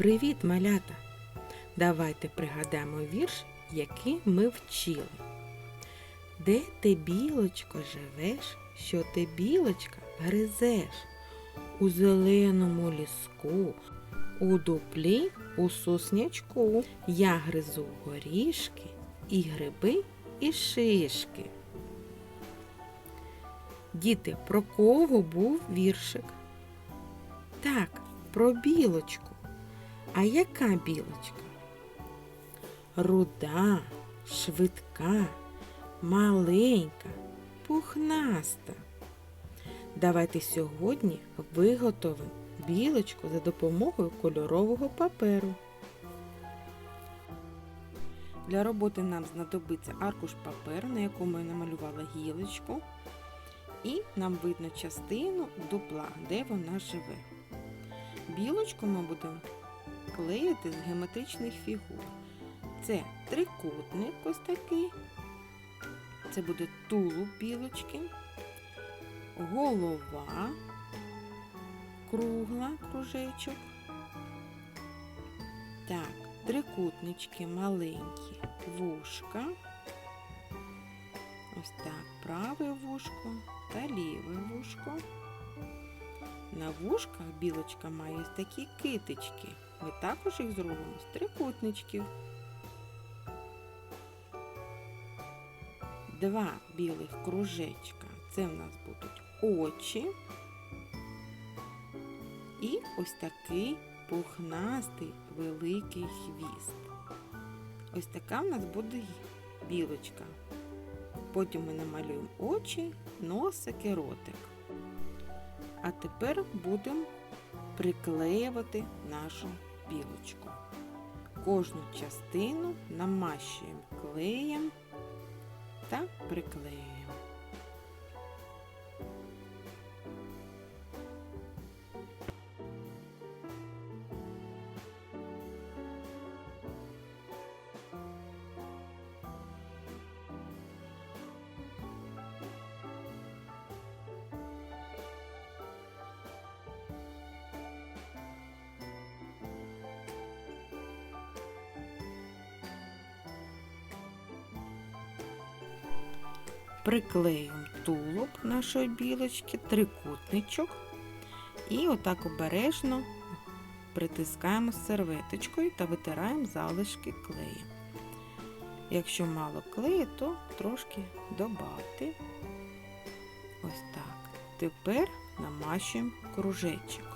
Привіт, малята! Давайте пригадаємо вірш, який ми вчили. Де ти, білочко, живеш, що ти, білочка, гризеш? У зеленому ліску, у дуплі, у соснячку. Я гризу горішки, і гриби, і шишки. Діти, про кого був віршик? Так, про білочку. А яка білочка? Руда, швидка, маленька, пухнаста. Давайте сьогодні виготовимо білочку за допомогою кольорового паперу. Для роботи нам знадобиться аркуш паперу, на якому я намалювала гілочку, і нам видно частину дупла, де вона живе. Білочку ми будемо клеїти з геометричних фігур. Це трикутник ось такий, це буде тулуб білочки, голова, кругла, кружечок. Так, трикутнички маленькі, вушка. Ось так, праве вушко та ліве вушко. На вушках білочка має ось такі китички. Ми також їх зробимо з трикутничків. Два білих кружечка. Це в нас будуть очі. І ось такий пухнастий великий хвіст. Ось така в нас буде білочка. Потім ми намалюємо очі, носик і ротик. А тепер будемо приклеювати нашу білочку. Кожну частину намащуємо клеєм та приклеюємо. Приклеюємо тулуб нашої білочки, трикутничок і отак обережно притискаємо серветочкою та витираємо залишки клею. Якщо мало клею, то трошки додати. Ось так. Тепер намащуємо кружечок.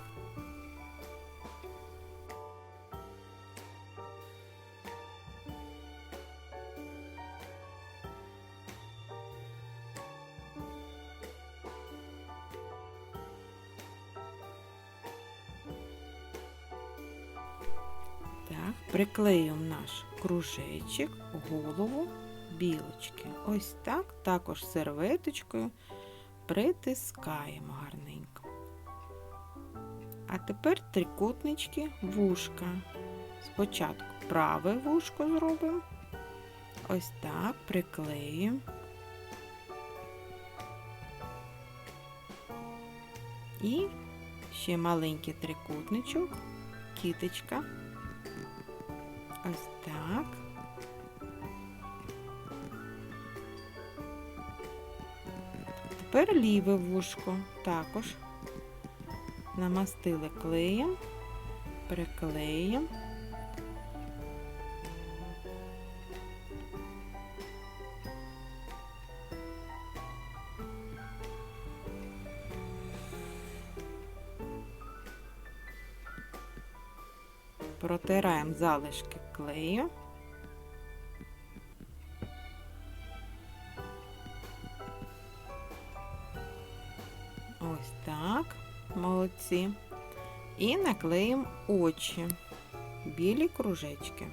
Так, приклеюємо наш кружечок, голову білочки. Ось так, також серветочкою притискаємо гарненько. А тепер трикутнички вушка. Спочатку праве вушко зробимо. Ось так приклеюємо. І ще маленький трикутничок, кіточка. Ось так. Тепер ліве вушко також намастили клеєм, приклеїмо. Протираємо залишки клею. Ось так, молодці. І наклеїмо очі, білі кружечки.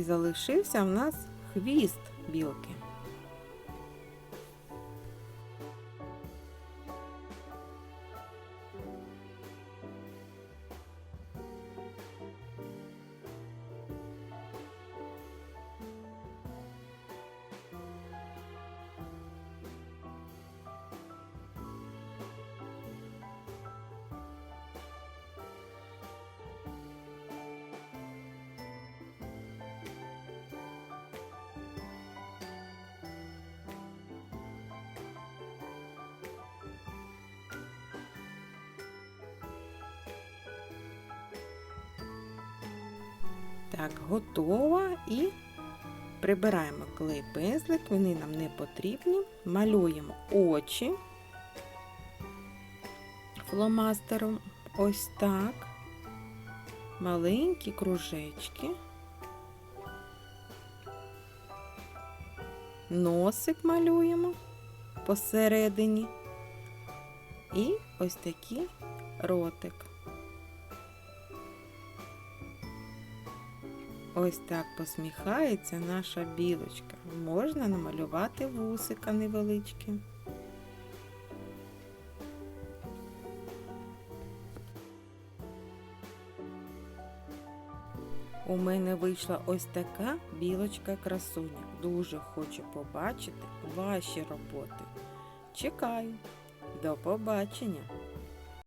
І залишився в нас хвіст білки. Так, готова і прибираємо клей пензлик, вони нам не потрібні. Малюємо очі фломастером. Ось так. Маленькі кружечки. Носик малюємо посередині. І ось такий ротик. Ось так посміхається наша білочка. Можна намалювати вусика невеличкі. У мене вийшла ось така білочка красуня. Дуже хочу побачити ваші роботи. Чекаю. До побачення!